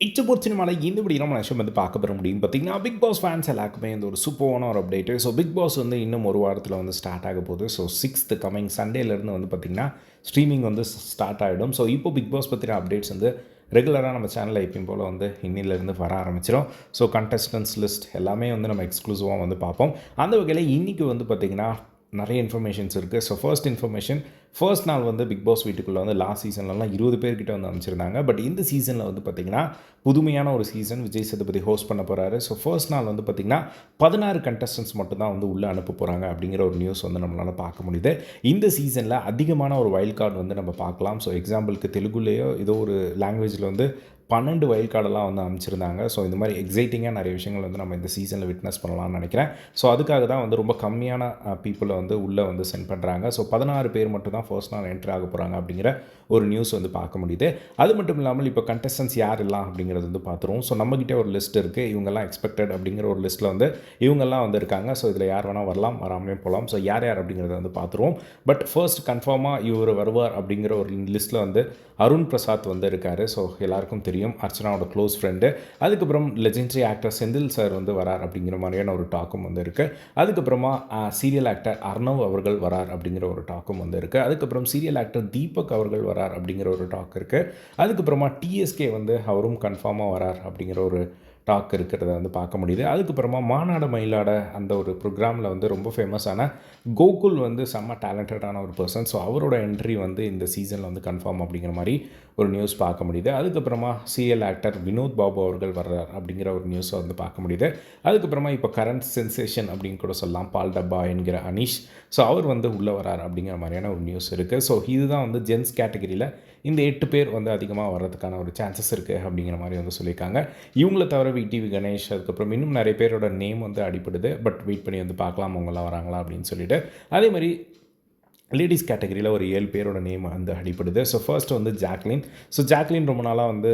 இச்சபோர் சினிமாவில் இந்த படி நம்ம விஷயம் வந்து பார்க்க பெற முடியும் பார்த்திங்கன்னா பிக் பாஸ் ஃபேன்ஸ் எல்லாருக்குமே இந்த ஒரு சூப்பரான ஒரு அப்டேட்டு ஸோ பிக் பாஸ் வந்து இன்னும் ஒரு வாரத்தில் வந்து ஸ்டார்ட் ஆக போகுது. ஸோ சிக்ஸ்த் கமிங் சண்டேலேருந்து வந்து பார்த்திங்கன்னா ஸ்ட்ரீமிங் வந்து ஸ்டார்ட் ஆகிடும் ஸோ இப்போ பிக் பாஸ் பற்றின அப்டேட்ஸ் வந்து ரெகுலராக நம்ம சேனலில் எப்பயும் போல் வந்து இன்னிலேருந்து வர ஆரம்பிச்சிடும் ஸோ கண்டஸ்டன்ஸ் லிஸ்ட் எல்லாமே வந்து நம்ம எக்ஸ்க்ளூசிவாக வந்து பார்ப்போம். அந்த வகையில் இன்றைக்கி வந்து பார்த்திங்கன்னா நிறைய இன்ஃபர்மேஷன்ஸ் இருக்குது ஸோ ஃபர்ஸ்ட் இன்ஃபர்மேஷன் ஃபர்ஸ்ட் நாள் வந்து பிக் பாஸ் வீட்டுக்குள்ளே வந்து லாஸ்ட் சீசன்லலாம் இருபது பேர்கிட்ட வந்து அமைச்சிருந்தாங்க பட் இந்த சீசனில் வந்து பார்த்திங்கன்னா புதுமையான ஒரு சீசன் விஜய் சேதுபதி ஹோஸ்ட் பண்ண போகிறாரு ஸோ ஃபர்ஸ்ட் நாள் வந்து பார்த்திங்கன்னா பதினாறு கண்டஸ்டன்ஸ் மட்டும் தான் வந்து உள்ளே அனுப்ப போகிறாங்க அப்படிங்கிற ஒரு நியூஸ் வந்து நம்மளால் பார்க்க முடியுது. இந்த சீசனில் அதிகமான ஒரு வைல்ட் கார்டு வந்து நம்ம பார்க்கலாம். ஸோ எக்ஸாம்பிளுக்கு தெலுங்குலேயோ ஏதோ ஒரு லாங்குவேஜில் வந்து பன்னெண்டு வயல் கார்டெல்லாம் வந்து அமைச்சிருந்தாங்க ஸோ இந்த மாதிரி எக்ஸைட்டிங்காக நிறைய விஷயங்கள் வந்து நம்ம இந்த சீசனில் விட்னஸ் பண்ணலாம்னு நினைக்கிறேன். ஸோ அதுக்காக தான் வந்து ரொம்ப கம்மியான பீப்புளை வந்து உள்ளே வந்து சென்ட் பண்ணுறாங்க ஸோ பதினாறு பேர் மட்டும் தான் ஃபர்ஸ்ட் நாள் என்ட்ரு ஆக போகிறாங்க அப்படிங்கிற ஒரு நியூஸ் வந்து பார்க்க முடியுது. அது மட்டும் இல்லாமல் இப்போ கண்டஸ்டன்ஸ் யார் எல்லாம் அப்படிங்கிறது வந்து பார்த்துருவோம். ஸோ நம்மக்கிட்டே ஒரு லிஸ்ட் இருக்குது இவங்கெல்லாம் எக்ஸ்பெக்டட் அப்படிங்கிற ஒரு லிஸ்ட்டில் வந்து இவங்கெல்லாம் வந்து இருக்காங்க ஸோ இதில் யார் வேணால் வரலாம் வராமலே போகலாம். ஸோ யார் யார் அப்படிங்கிறத வந்து பார்த்துருவோம். பட் ஃபர்ஸ்ட் கன்ஃபார்மாக இவர் வருவார் அப்படிங்கிற ஒரு லிஸ்ட்டில் வந்து அருண் பிரசாத் வந்து இருக்கார். ஸோ எல்லாருக்கும் தெரியும். அர்ச்சனாவோட க்ளோஸ் ஃப்ரெண்டு அதுக்கப்புறம் லெஜெண்டரி ஆக்டர் செந்தில் சார் வந்து வரார் அப்படிங்கிற மாதிரியான ஒரு டாக்கும் வந்து இருக்குது அதுக்கப்புறமா சீரியல் ஆக்டர் அர்ணவ் அவர்கள் வரார் அப்படிங்கிற ஒரு டாக்கும் வந்து இருக்குது அதுக்கப்புறம் சீரியல் ஆக்டர் தீபக் அவர்கள் வரார் அப்படிங்கிற ஒரு டாக் இருக்குது அதுக்கப்புறமா டிஎஸ்கே வந்து அவரும் கன்ஃபார்மாக வரார் அப்படிங்கிற ஒரு டாக் இருக்கிறத வந்து பார்க்க முடியுது. அதுக்கப்புறமா மாநாடு மயிலாட அந்த ஒரு ப்ரோக்ராமில் வந்து ரொம்ப ஃபேமஸான கோகுல் வந்து செம்ம டேலண்டடான ஒரு பர்சன் ஸோ அவரோட என்ட்ரி வந்து இந்த சீசனில் வந்து கன்ஃபார்ம் அப்படிங்கிற மாதிரி ஒரு நியூஸ் பார்க்க முடியுது. அதுக்கப்புறமா சிஎல் ஆக்டர் வினோத் பாபு அவர்கள் வர்றார் அப்படிங்கிற ஒரு நியூஸை வந்து பார்க்க முடியுது. அதுக்கப்புறமா இப்போ கரண்ட் சென்சேஷன் அப்படின்னு கூட சொல்லலாம். பால் டப்பா என்கிற அனீஷ். ஸோ அவர் வந்து உள்ளே வரார் அப்படிங்கிற மாதிரியான ஒரு நியூஸ் இருக்குது ஸோ இதுதான் வந்து ஜென்ஸ் கேட்டகரியில் இந்த எட்டு பேர் வந்து அதிகமாக வர்றதுக்கான ஒரு சான்சஸ் இருக்குது அப்படிங்கிற மாதிரி வந்து சொல்லியிருக்காங்க. இவங்கள தவிர விடிவி கணேஷ் அதுக்கப்புறம் இன்னும் நிறைய பேரோட நேம் வந்து அடிப்படுது பட் வெயிட் பண்ணி வந்து பார்க்கலாம் அவங்களாம் வராங்களா அப்படின்னு சொல்லிட்டு. அதே மாதிரி லேடிஸ் கேட்டகரியில் ஒரு ஏழு பேரோட நேம் வந்து அடிப்படுது ஸோ ஃபர்ஸ்ட் வந்து ஜாக்லின் ஸோ ஜாக்லின் ரொம்ப நாளாக வந்து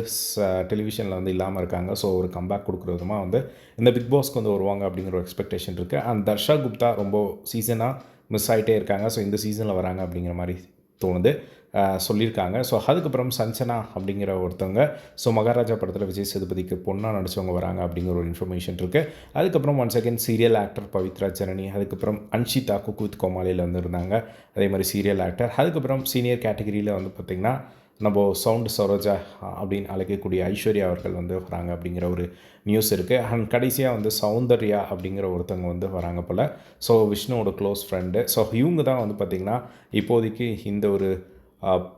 டெலிவிஷனில் வந்து இல்லாமல் இருக்காங்க. ஸோ ஒரு கம்பேக் கொடுக்குற விதமாக வந்து இந்த பிக் பாஸ்க்கு வந்து வருவாங்க அப்படிங்கிற ஒரு எக்ஸ்பெக்டேஷன் இருக்குது அண்ட் தர்ஷா குப்தா ரொம்ப சீசனாக மிஸ் ஆகிட்டே இருக்காங்க. ஸோ இந்த சீசனில் வராங்க அப்படிங்கிற மாதிரி தோணுது. சொல்லியிருக்காங்க. ஸோ அதுக்கப்புறம் சஞ்சனா அப்படிங்கிற ஒருத்தவங்க ஸோ மகாராஜா படத்தில் விஜய் சேதுபதிக்கு பொண்ணாக நடித்தவங்க வராங்க அப்படிங்கிற ஒரு இன்ஃபர்மேஷன் இருக்குது அதுக்கப்புறம் one second serial actor Pavithra Sharani அதுக்கப்புறம் அன்ஷிதா குக்குத் கோமாலியில் வந்துருந்தாங்க. அதே மாதிரி சீரியல் ஆக்டர் அதுக்கப்புறம் சீனியர் கேட்டகரியில் வந்து பார்த்திங்கன்னா நம்ம சவுண்டு சரோஜா அப்படின்னு அழைக்கக்கூடிய ஐஸ்வர்யா அவர்கள் வந்து வராங்க அப்படிங்கிற ஒரு நியூஸ் இருக்குது அண்ட் கடைசியாக வந்து சௌந்தர்யா அப்படிங்கிற ஒருத்தவங்க வந்து வராங்க போல். ஸோ விஷ்ணுவோட க்ளோஸ் ஃப்ரெண்டு ஸோ இவங்க தான் வந்து பார்த்திங்கன்னா இப்போதைக்கு இந்த ஒரு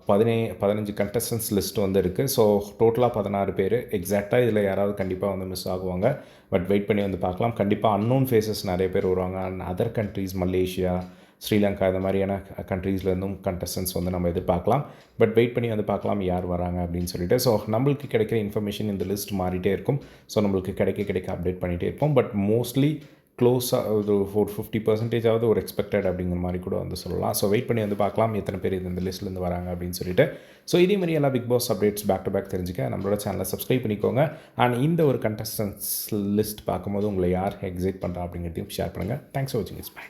பதினே பதினஞ்சு கண்டஸ்டன்ஸ் லிஸ்ட் வந்து இருக்குது ஸோ டோட்டலாக பதினாறு பேர். எக்ஸாக்டாக இதில் யாராவது கண்டிப்பாக வந்து மிஸ் ஆகுவாங்க. பட் வெயிட் பண்ணி வந்து பார்க்கலாம். கண்டிப்பாக அன்னோன் ஃபேஸஸ் நிறைய பேர் வருவாங்க. And other countries Malaysia Sri Lanka இந்த மாதிரியான கண்ட்ரீஸ்லேருந்தும் கண்டஸ்டன்ஸ் வந்து நம்ம எதிர்பார்க்கலாம். பட் வெயிட் பண்ணி வந்து பார்க்கலாம் யார் வராங்க அப்படின்னு சொல்லிட்டு. ஸோ நம்மளுக்கு கிடைக்கிற இன்ஃபர்மேஷன் இந்த லிஸ்ட் மாறிட்டே இருக்கும். ஸோ நம்மளுக்கு கிடைக்க கிடைக்க அப்டேட் பண்ணிகிட்டே இருப்போம். பட் மோஸ்ட்லி க்ளோஸாக ஒரு ஃபோர் ஃபிஃப்டி பர்சன்டேஜாவது ஒரு எக்ஸ்பெக்டட் அப்படிங்கிற மாதிரி கூட வந்து சொல்லலாம். ஸோ வெயிட் பண்ணி வந்து பார்க்கலாம் எத்தனை பேர் இந்த லிஸ்ட்லேருந்து வராங்க அப்படின்னு சொல்லிட்டு. ஸோ இதே மாதிரி எல்லா Bigg Boss updates back to back தெரிஞ்சுக்க நம்மளோட சேனலை சப்ஸ்கிரைப் பண்ணிக்கோங்க. அண்ட் இந்த ஒரு கண்டஸ்டன்ஸ் லிஸ்ட் பார்க்கும்போது உங்களை யார் எக்ஸைட் பண்ணுறா அப்படிங்கிறதையும் ஷேர் பண்ணுங்கள் தேங்க்ஸ் ஃபார் வாட்சிங் இஸ் பை